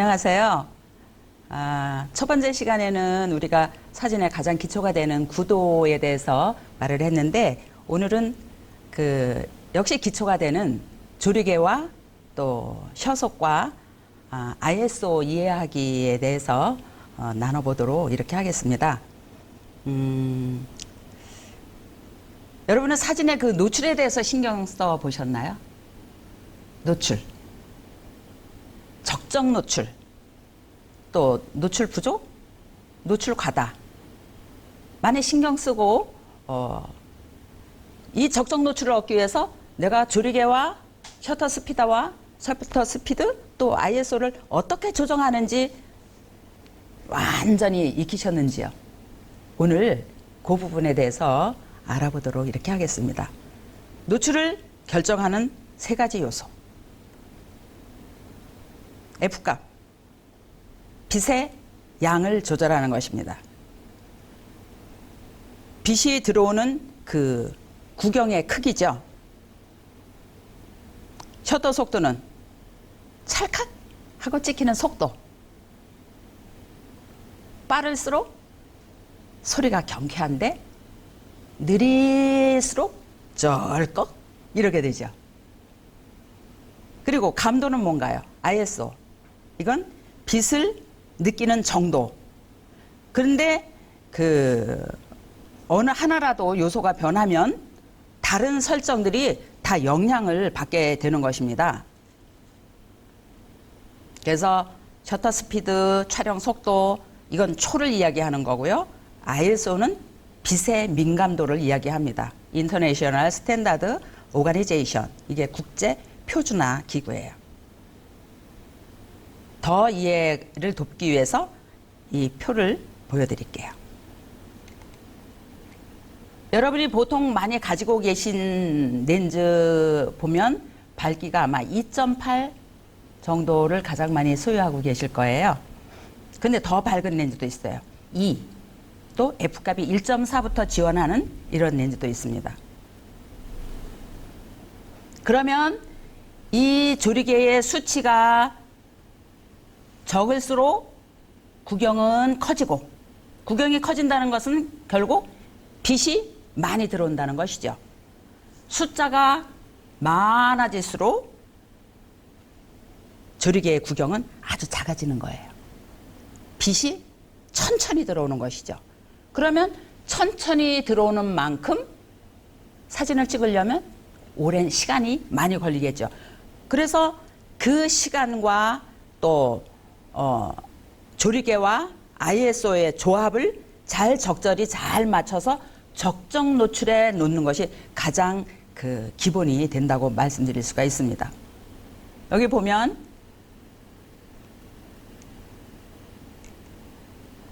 안녕하세요. 아, 첫 번째 시간에는 우리가 사진의 가장 기초가 되는 구도에 대해서 말을 했는데 오늘은 그 역시 기초가 되는 조리개와 또 셔속과 아, ISO 이해하기에 대해서 어, 나눠보도록 이렇게 하겠습니다. 음, 여러분은 사진의 그 노출에 대해서 신경 써 보셨나요? 노출. 적정 노출, 또 노출 부족, 노출 과다. 많이 신경 쓰고 어, 이 적정 노출을 얻기 위해서 내가 조리개와 셔터 스피드와 셔터 스피드 또 ISO를 어떻게 조정하는지 완전히 익히셨는지요. 오늘 그 부분에 대해서 알아보도록 이렇게 하겠습니다. 노출을 결정하는 세 가지 요소. F값. 빛의 양을 조절하는 것입니다. 빛이 들어오는 그 구경의 크기죠. 셔터 속도는 찰칵 하고 찍히는 속도. 빠를수록 소리가 경쾌한데 느릴수록 쩔꺽 이렇게 되죠. 그리고 감도는 뭔가요? ISO. 이건 빛을 느끼는 정도. 그런데 그 어느 하나라도 요소가 변하면 다른 설정들이 다 영향을 받게 되는 것입니다. 그래서 셔터 스피드, 촬영 속도 이건 초를 이야기하는 거고요. ISO는 빛의 민감도를 이야기합니다. 인터내셔널 스탠다드 오가니제이션 이게 국제 표준화 기구예요. 더 이해를 돕기 위해서 이 표를 보여드릴게요. 여러분이 보통 많이 가지고 계신 렌즈 보면 밝기가 아마 2.8 정도를 가장 많이 소유하고 계실 거예요. 근데 더 밝은 렌즈도 있어요. 2. 또 F값이 1.4부터 지원하는 이런 렌즈도 있습니다. 그러면 이 조리개의 수치가 적을수록 구경은 커지고 구경이 커진다는 것은 결국 빛이 많이 들어온다는 것이죠. 숫자가 많아질수록 조리개의 구경은 아주 작아지는 거예요. 빛이 천천히 들어오는 것이죠. 그러면 천천히 들어오는 만큼 사진을 찍으려면 오랜 시간이 많이 걸리겠죠. 그래서 그 시간과 또 어, 조리개와 ISO의 조합을 잘 적절히 잘 맞춰서 적정 노출에 놓는 것이 가장 그 기본이 된다고 말씀드릴 수가 있습니다. 여기 보면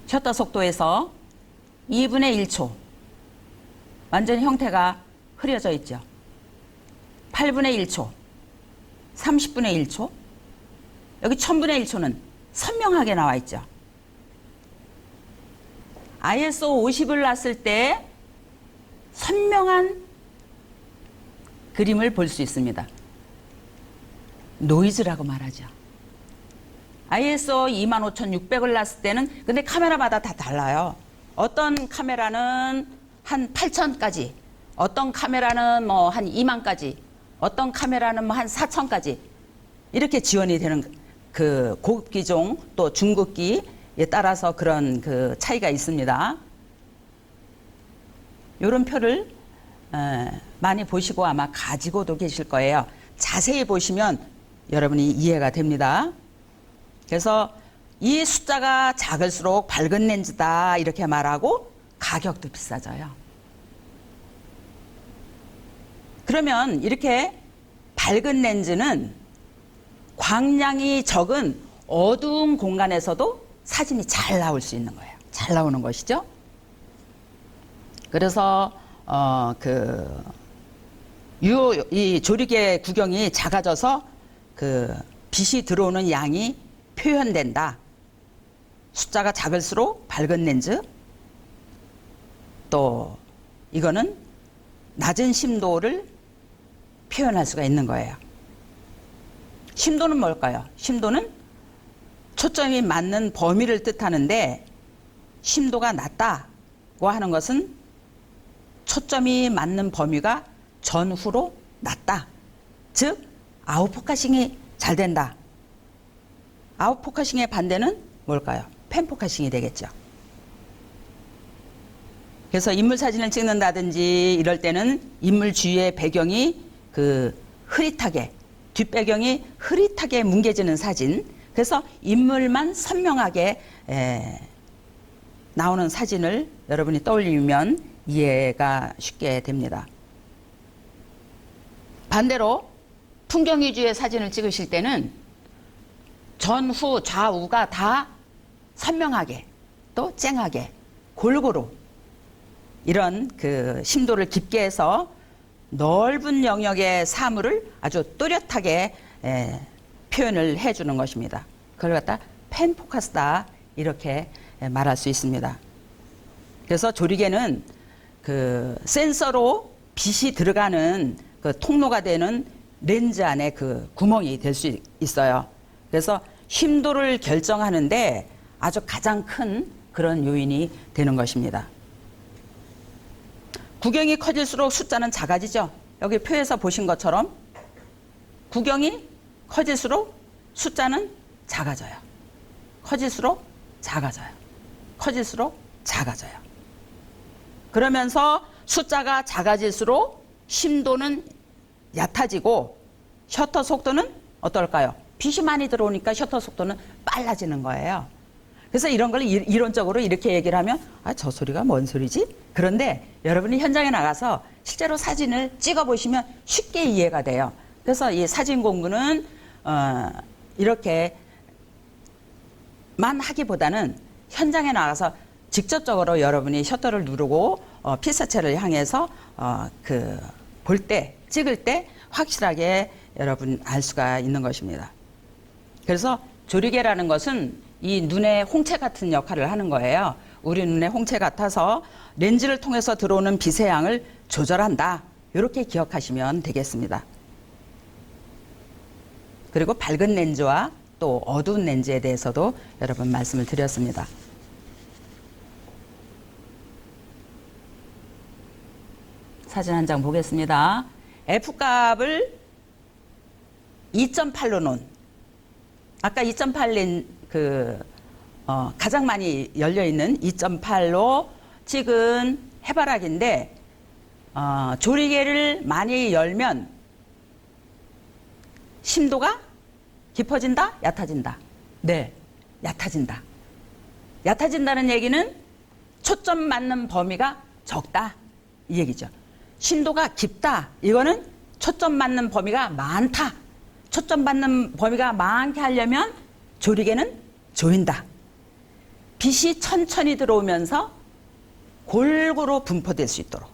셔터 속도에서 2분의 1초 완전 형태가 흐려져 있죠. 8분의 1초, 30분의 1초, 여기 1000분의 1초는 선명하게 나와 있죠. ISO 50을 놨을 때 선명한 그림을 볼 수 있습니다. 노이즈라고 말하죠. ISO 25600을 놨을 때는 근데 카메라마다 다 달라요. 어떤 카메라는 한 8000까지, 어떤 카메라는 뭐 한 2만까지, 어떤 카메라는 뭐 한 4000까지 이렇게 지원이 되는 그 고급 기종 또 중급기에 따라서 그런 그 차이가 있습니다. 이런 표를 에, 많이 보시고 아마 가지고도 계실 거예요. 자세히 보시면 여러분이 이해가 됩니다. 그래서 이 숫자가 작을수록 밝은 렌즈다 이렇게 말하고 가격도 비싸져요. 그러면 이렇게 밝은 렌즈는 광량이 적은 어두운 공간에서도 사진이 잘 나올 수 있는 거예요. 잘 나오는 것이죠. 그래서 어그 이 조리개 구경이 작아져서 그 빛이 들어오는 양이 표현된다. 숫자가 작을수록 밝은 렌즈. 또 이거는 낮은 심도를 표현할 수가 있는 거예요. 심도는 뭘까요? 심도는 초점이 맞는 범위를 뜻하는데 심도가 낮다고 하는 것은 초점이 맞는 범위가 전후로 낮다. 즉 아웃포커싱이 잘 된다. 아웃포커싱의 반대는 뭘까요? 펜포커싱이 되겠죠. 그래서 인물 사진을 찍는다든지 이럴 때는 인물 주위의 배경이 그 흐릿하게 뒷배경이 흐릿하게 뭉개지는 사진. 그래서 인물만 선명하게 에, 나오는 사진을 여러분이 떠올리면 이해가 쉽게 됩니다. 반대로 풍경 위주의 사진을 찍으실 때는 전후 좌우가 다 선명하게 또 쨍하게 골고루 이런 그 심도를 깊게 해서 넓은 영역의 사물을 아주 또렷하게 에, 표현을 해주는 것입니다. 그걸 갖다 펜포커스다 이렇게 말할 수 있습니다. 그래서 조리개는 그 센서로 빛이 들어가는 그 통로가 되는 렌즈 안에 그 구멍이 될 수 있어요. 그래서 심도를 결정하는데 아주 가장 큰 그런 요인이 되는 것입니다. 구경이 커질수록 숫자는 작아지죠. 여기 표에서 보신 것처럼 구경이 커질수록 숫자는 작아져요. 커질수록 작아져요. 커질수록 작아져요. 그러면서 숫자가 작아질수록 심도는 얕아지고 셔터 속도는 어떨까요? 빛이 많이 들어오니까 셔터 속도는 빨라지는 거예요. 그래서 이런 걸 이- 이론적으로 이렇게 얘기를 하면 아, 저 소리가 뭔 소리지? 그런데 여러분이 현장에 나가서 실제로 사진을 찍어 보시면 쉽게 이해가 돼요. 그래서 이 사진 공부는 어, 이렇게만 하기보다는 현장에 나가서 직접적으로 여러분이 셔터를 누르고 어, 피사체를 향해서 어, 그볼 때 찍을 때 확실하게 여러분 알 수가 있는 것입니다. 그래서 조리개라는 것은 이 눈의 홍채 같은 역할을 하는 거예요. 우리 눈의 홍채 같아서 렌즈를 통해서 들어오는 빛의 양을 조절한다. 이렇게 기억하시면 되겠습니다. 그리고 밝은 렌즈와 또 어두운 렌즈에 대해서도 여러분 말씀을 드렸습니다. 사진 한 장 보겠습니다. F값을 2.8로 놓은 아까 2.8렌 그 어, 가장 많이 열려 있는 2.8로 찍은 해바라기인데 어, 조리개를 많이 열면 심도가 깊어진다, 얕아진다. 네, 얕아진다. 얕아진다는 얘기는 초점 맞는 범위가 적다 이 얘기죠. 심도가 깊다. 이거는 초점 맞는 범위가 많다. 초점 받는 범위가 많게 하려면 조리개는 조인다. 빛이 천천히 들어오면서 골고루 분포될 수 있도록.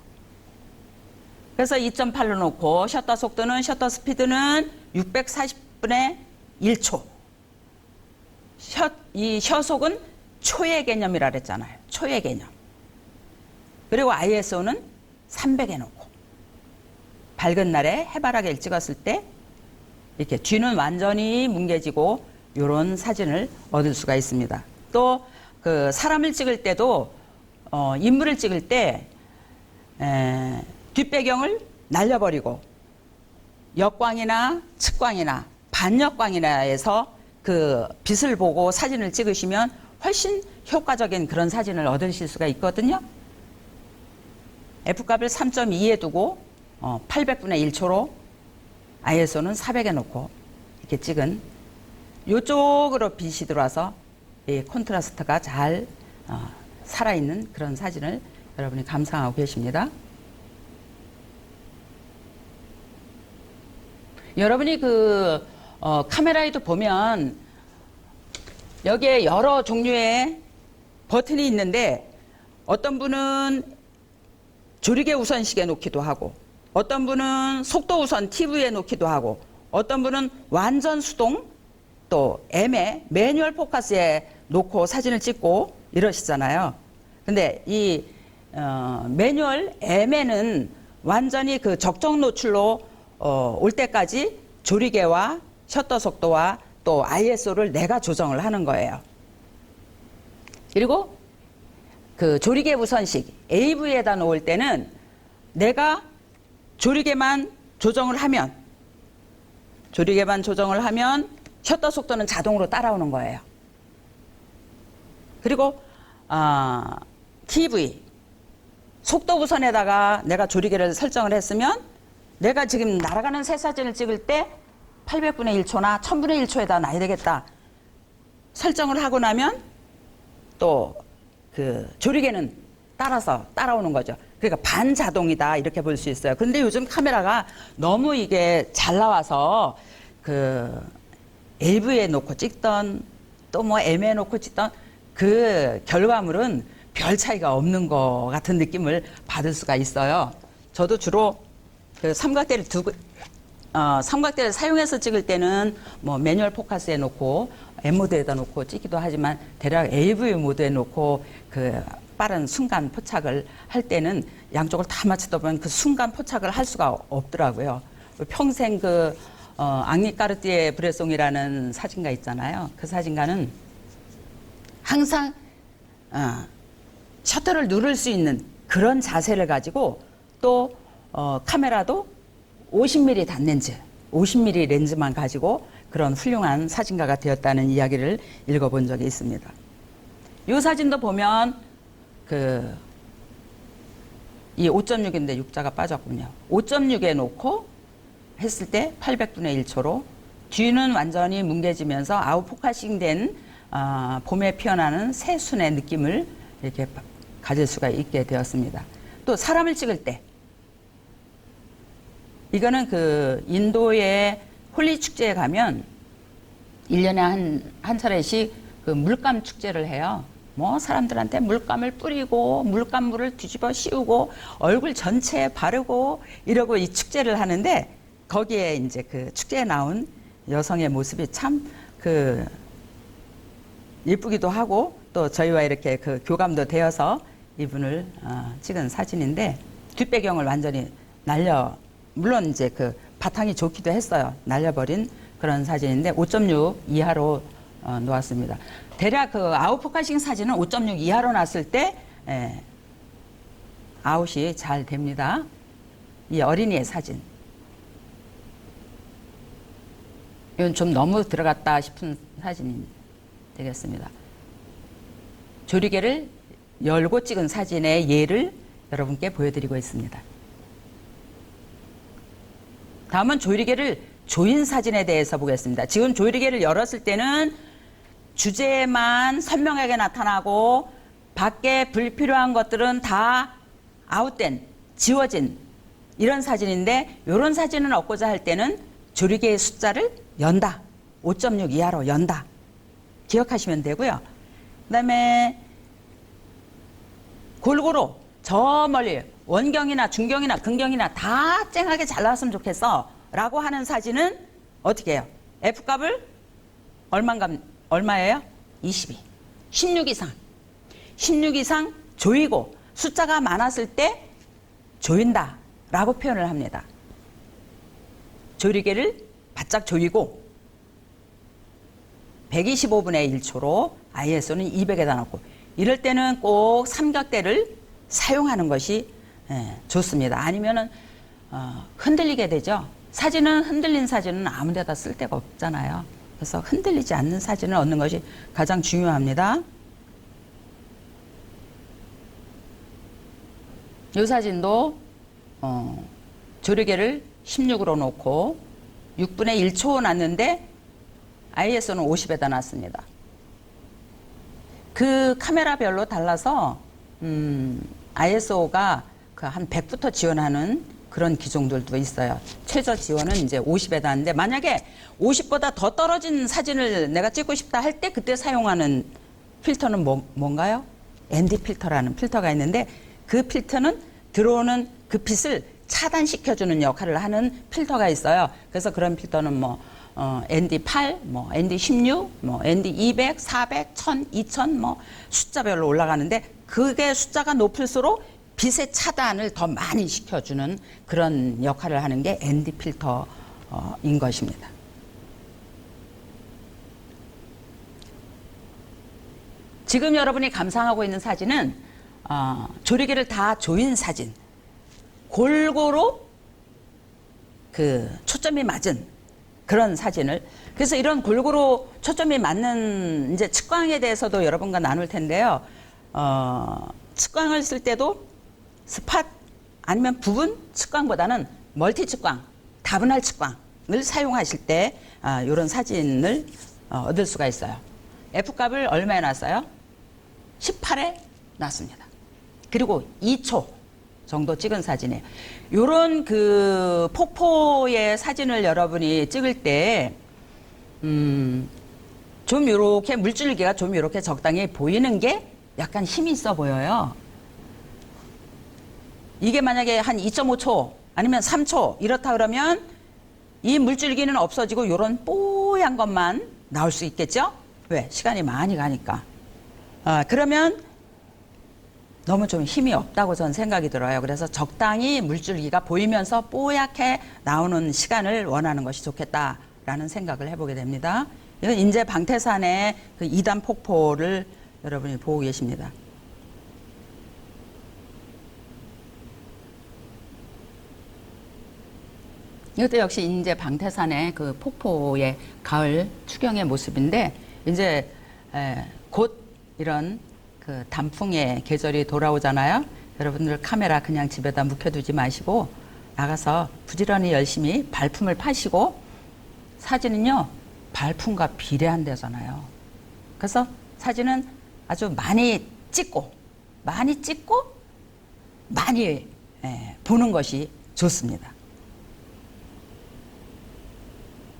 그래서 2.8로 놓고 셔터 속도는 셔터 스피드는 640분의 1초. 셔, 이 셔속은 초의 개념이라 그랬잖아요. 초의 개념. 그리고 ISO는 300에 놓고 밝은 날에 해바라기를 찍었을 때 이렇게 뒤는 완전히 뭉개지고 이런 사진을 얻을 수가 있습니다. 또 그 사람을 찍을 때도 어, 인물을 찍을 때 에, 뒷배경을 날려버리고 역광이나 측광이나 반역광이나 해서 그 빛을 보고 사진을 찍으시면 훨씬 효과적인 그런 사진을 얻으실 수가 있거든요. F값을 3.2에 두고 어, 800분의 1초로 ISO는 400에 놓고 이렇게 찍은 이쪽으로 빛이 들어와서 이 콘트라스트가 잘 어, 살아있는 그런 사진을 여러분이 감상하고 계십니다. 여러분이 그 어, 카메라에도 보면 여기에 여러 종류의 버튼이 있는데 어떤 분은 조리개 우선식에 놓기도 하고 어떤 분은 속도 우선 TV에 놓기도 하고 어떤 분은 완전 수동 또 M에 매뉴얼 포커스에 놓고 사진을 찍고 이러시잖아요. 근데 이 어, 매뉴얼 M에는 완전히 그 적정 노출로 어, 올 때까지 조리개와 셔터 속도와 또 ISO를 내가 조정을 하는 거예요. 그리고 그 조리개 무선식 AV에다 놓을 때는 내가 조리개만 조정을 하면 조리개만 조정을 하면 셔터 속도는 자동으로 따라오는 거예요. 그리고 아, TV 속도 무선에다가 내가 조리개를 설정을 했으면 내가 지금 날아가는 새 사진을 찍을 때 800분의 1초나 1000분의 1초에다 놔야 되겠다. 설정을 하고 나면 또 그 조리개는 따라서 따라오는 거죠. 그러니까 반자동이다 이렇게 볼 수 있어요. 그런데 요즘 카메라가 너무 이게 잘 나와서 그 AV에 놓고 찍던 또 뭐 M에 놓고 찍던 그 결과물은 별 차이가 없는 것 같은 느낌을 받을 수가 있어요. 저도 주로 그 삼각대를 두고 어, 삼각대를 사용해서 찍을 때는 뭐 매뉴얼 포커스에 놓고 M 모드에다 놓고 찍기도 하지만 대략 AV 모드에 놓고 그 빠른 순간 포착을 할 때는 양쪽을 다 맞추다 보면 그 순간 포착을 할 수가 없더라고요. 평생 그 어, 앙리 까르띠에 브레송이라는 사진가 있잖아요. 그 사진가는 항상 어, 셔터를 누를 수 있는 그런 자세를 가지고 또 어, 카메라도 50mm 단렌즈, 50mm 렌즈만 가지고 그런 훌륭한 사진가가 되었다는 이야기를 읽어본 적이 있습니다. 이 사진도 보면 그 이 5.6인데 육자가 빠졌군요. 5.6에 놓고 했을 때 800분의 1초로 뒤는 완전히 뭉개지면서 아웃포커싱된 아, 봄에 피어나는 새순의 느낌을 이렇게 바- 가질 수가 있게 되었습니다. 또 사람을 찍을 때 이거는 그 인도의 홀리 축제에 가면 1년에 한, 한 차례씩 그 물감 축제를 해요. 뭐 사람들한테 물감을 뿌리고 물감물을 뒤집어 씌우고 얼굴 전체에 바르고 이러고 이 축제를 하는데 거기에 이제 그 축제에 나온 여성의 모습이 참 그 예쁘기도 하고 또 저희와 이렇게 그 교감도 되어서 이분을 어, 찍은 사진인데 뒷배경을 완전히 날려 물론 이제 그 바탕이 좋기도 했어요. 날려버린 그런 사진인데 5.6 이하로 어, 놓았습니다. 대략 그 아웃포커싱 사진은 5.6 이하로 놨을 때 예, 아웃이 잘 됩니다. 이 어린이의 사진. 이건 좀 너무 들어갔다 싶은 사진이 되겠습니다. 조리개를 열고 찍은 사진의 예를 여러분께 보여드리고 있습니다. 다음은 조리개를 조인 사진에 대해서 보겠습니다. 지금 조리개를 열었을 때는 주제만 선명하게 나타나고 밖에 불필요한 것들은 다 아웃된 지워진 이런 사진인데 이런 사진을 얻고자 할 때는 조리개의 숫자를 연다. 5.6 이하로 연다. 기억하시면 되고요. 그 다음에 골고루 저 멀리 원경이나 중경이나 근경이나 다 쨍하게 잘 나왔으면 좋겠어 라고 하는 사진은 어떻게 해요? F값을 얼마인가, 얼마예요? 22. 16 이상. 16 이상 조이고 숫자가 많았을 때 조인다 라고 표현을 합니다. 조리개를 바짝 조이고 125분의 1초로 ISO는 200에다 놓고 이럴 때는 꼭 삼각대를 사용하는 것이 예, 좋습니다. 아니면은 어, 흔들리게 되죠. 사진은 흔들린 사진은 아무데다 쓸 데가 없잖아요. 그래서 흔들리지 않는 사진을 얻는 것이 가장 중요합니다. 이 사진도 어, 조리개를 16으로 놓고 6분의 1초 놨는데 ISO는 50에다 놨습니다. 그 카메라별로 달라서 음, ISO가 그 한 100부터 지원하는 그런 기종들도 있어요. 최저 지원은 이제 50에다 하는데 만약에 50보다 더 떨어진 사진을 내가 찍고 싶다 할 때 그때 사용하는 필터는 뭐, 뭔가요? ND 필터라는 필터가 있는데 그 필터는 들어오는 그 빛을 차단시켜주는 역할을 하는 필터가 있어요. 그래서 그런 필터는 뭐 어, ND8, 뭐 ND16, 뭐 ND200, 400, 1000, 2000, 뭐 숫자별로 올라가는데 그게 숫자가 높을수록 빛의 차단을 더 많이 시켜주는 그런 역할을 하는 게 ND 필터인 어, 것입니다. 지금 여러분이 감상하고 있는 사진은 어, 조리개를 다 조인 사진. 골고루 그 초점이 맞은 그런 사진을 그래서 이런 골고루 초점이 맞는 이제 측광에 대해서도 여러분과 나눌 텐데요. 어, 측광을 쓸 때도 스팟 아니면 부분 측광보다는 멀티 측광, 다분할 측광을 사용하실 때 아, 이런 사진을 어, 얻을 수가 있어요. F 값을 얼마에 놨어요? 18에 놨습니다. 그리고 2초 정도 찍은 사진이에요. 요런 그 폭포의 사진을 여러분이 찍을 때, 음, 좀 요렇게 물줄기가 좀 요렇게 적당히 보이는 게 약간 힘이 있어 보여요. 이게 만약에 한 2.5초 아니면 3초 이렇다 그러면 이 물줄기는 없어지고 요런 뽀얀 것만 나올 수 있겠죠? 왜? 시간이 많이 가니까. 아, 그러면 너무 좀 힘이 없다고 저는 생각이 들어요. 그래서 적당히 물줄기가 보이면서 뽀얗게 나오는 시간을 원하는 것이 좋겠다라는 생각을 해보게 됩니다. 이건 인제 방태산의 그 2단 폭포를 여러분이 보고 계십니다. 이것도 역시 인제 방태산의 그 폭포의 가을 추경의 모습인데 이제 에, 곧 이런 그 단풍의 계절이 돌아오잖아요. 여러분들 카메라 그냥 집에다 묵혀두지 마시고 나가서 부지런히 열심히 발품을 파시고 사진은요 발품과 비례한대잖아요. 그래서 사진은 아주 많이 찍고 많이 찍고 많이 에, 보는 것이 좋습니다.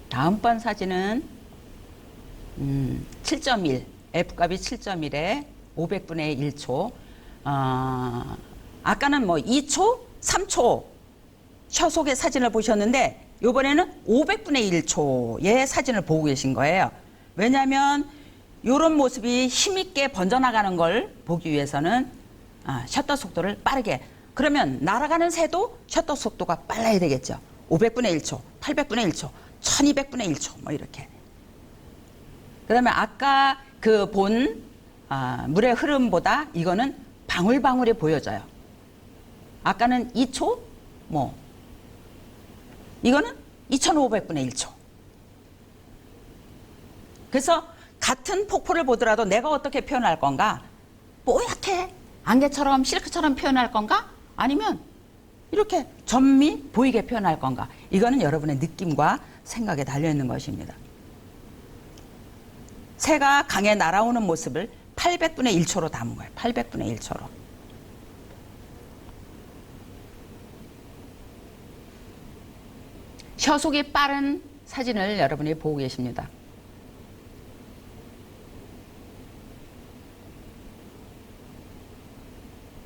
다음번 사진은 음, 7.1 F값이 7.1에 500분의 1초 어, 아까는 뭐 2초, 3초 초속의 사진을 보셨는데 이번에는 500분의 1초의 사진을 보고 계신 거예요. 왜냐하면 이런 모습이 힘있게 번져나가는 걸 보기 위해서는 아, 셔터 속도를 빠르게 그러면 날아가는 새도 셔터 속도가 빨라야 되겠죠. 500분의 1초, 800분의 1초, 1200분의 1초 뭐 이렇게. 그다음에 아까 그 본 아, 물의 흐름보다 이거는 방울방울이 보여져요. 아까는 2초 뭐 이거는 2500분의 1초. 그래서 같은 폭포를 보더라도 내가 어떻게 표현할 건가? 뽀얗게 안개처럼 실크처럼 표현할 건가? 아니면 이렇게 점미 보이게 표현할 건가? 이거는 여러분의 느낌과 생각에 달려 있는 것입니다. 새가 강에 날아오는 모습을 800분의 1초로 담은 거예요. 800분의 1초로. 셔속이 빠른 사진을 여러분이 보고 계십니다.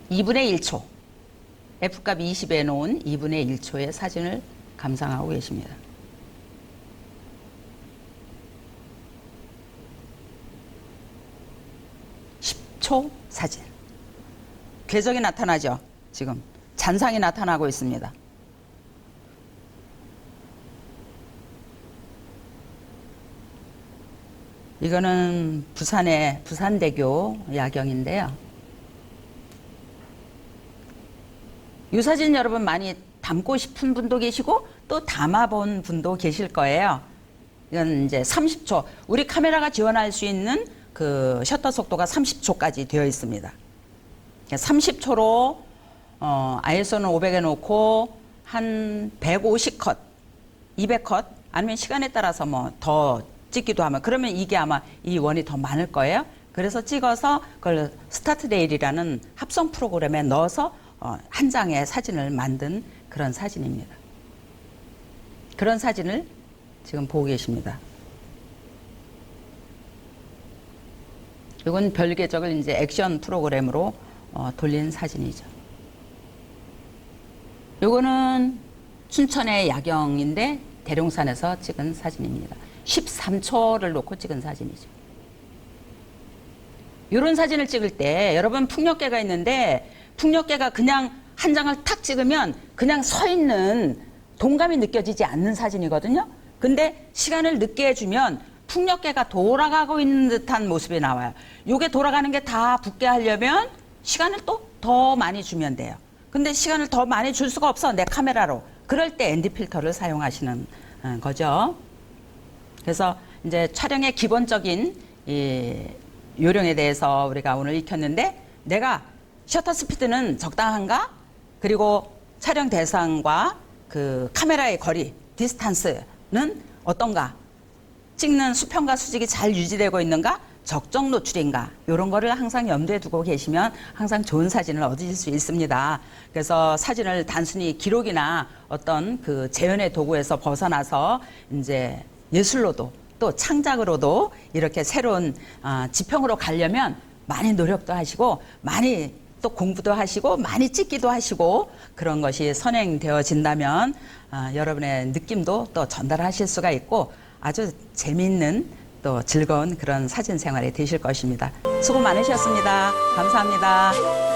이분의 1초. F값 20에 놓은 2분의 1초의 사진을 감상하고 계십니다. 초 사진. 궤적이 나타나죠. 지금 잔상이 나타나고 있습니다. 이거는 부산의 부산대교 야경인데요. 이 사진 여러분 많이 담고 싶은 분도 계시고 또 담아본 분도 계실 거예요. 이건 이제 30초. 우리 카메라가 지원할 수 있는 그 셔터 속도가 30초까지 되어 있습니다. 30초로 어, ISO는 500에 놓고 한 150컷, 200컷 아니면 시간에 따라서 뭐 더 찍기도 하면 그러면 이게 아마 이 원이 더 많을 거예요. 그래서 찍어서 그걸 스타트 레일이라는 합성 프로그램에 넣어서 어, 한 장의 사진을 만든 그런 사진입니다. 그런 사진을 지금 보고 계십니다. 이건 별계적을 이제 액션 프로그램으로 어, 돌린 사진이죠. 요거는 춘천의 야경인데 대룡산에서 찍은 사진입니다. 13초를 놓고 찍은 사진이죠. 이런 사진을 찍을 때 여러분 풍력계가 있는데 풍력계가 그냥 한 장을 탁 찍으면 그냥 서 있는 동감이 느껴지지 않는 사진이거든요. 근데 시간을 늦게 해주면 풍력계가 돌아가고 있는 듯한 모습이 나와요. 요게 돌아가는 게 다 붙게 하려면 시간을 또 더 많이 주면 돼요. 근데 시간을 더 많이 줄 수가 없어 내 카메라로. 그럴 때 ND 필터를 사용하시는 어, 거죠. 그래서 이제 촬영의 기본적인 이 요령에 대해서 우리가 오늘 익혔는데 내가 셔터 스피드는 적당한가? 그리고 촬영 대상과 그 카메라의 거리, 디스탄스는 어떤가? 찍는 수평과 수직이 잘 유지되고 있는가? 적정 노출인가? 이런 거를 항상 염두에 두고 계시면 항상 좋은 사진을 얻으실 수 있습니다. 그래서 사진을 단순히 기록이나 어떤 그 재현의 도구에서 벗어나서 이제 예술로도 또 창작으로도 이렇게 새로운 아, 지평으로 가려면 많이 노력도 하시고 많이 또 공부도 하시고 많이 찍기도 하시고 그런 것이 선행되어진다면 아, 여러분의 느낌도 또 전달하실 수가 있고 아주 재미있는 또 즐거운 그런 사진 생활이 되실 것입니다. 수고 많으셨습니다. 감사합니다.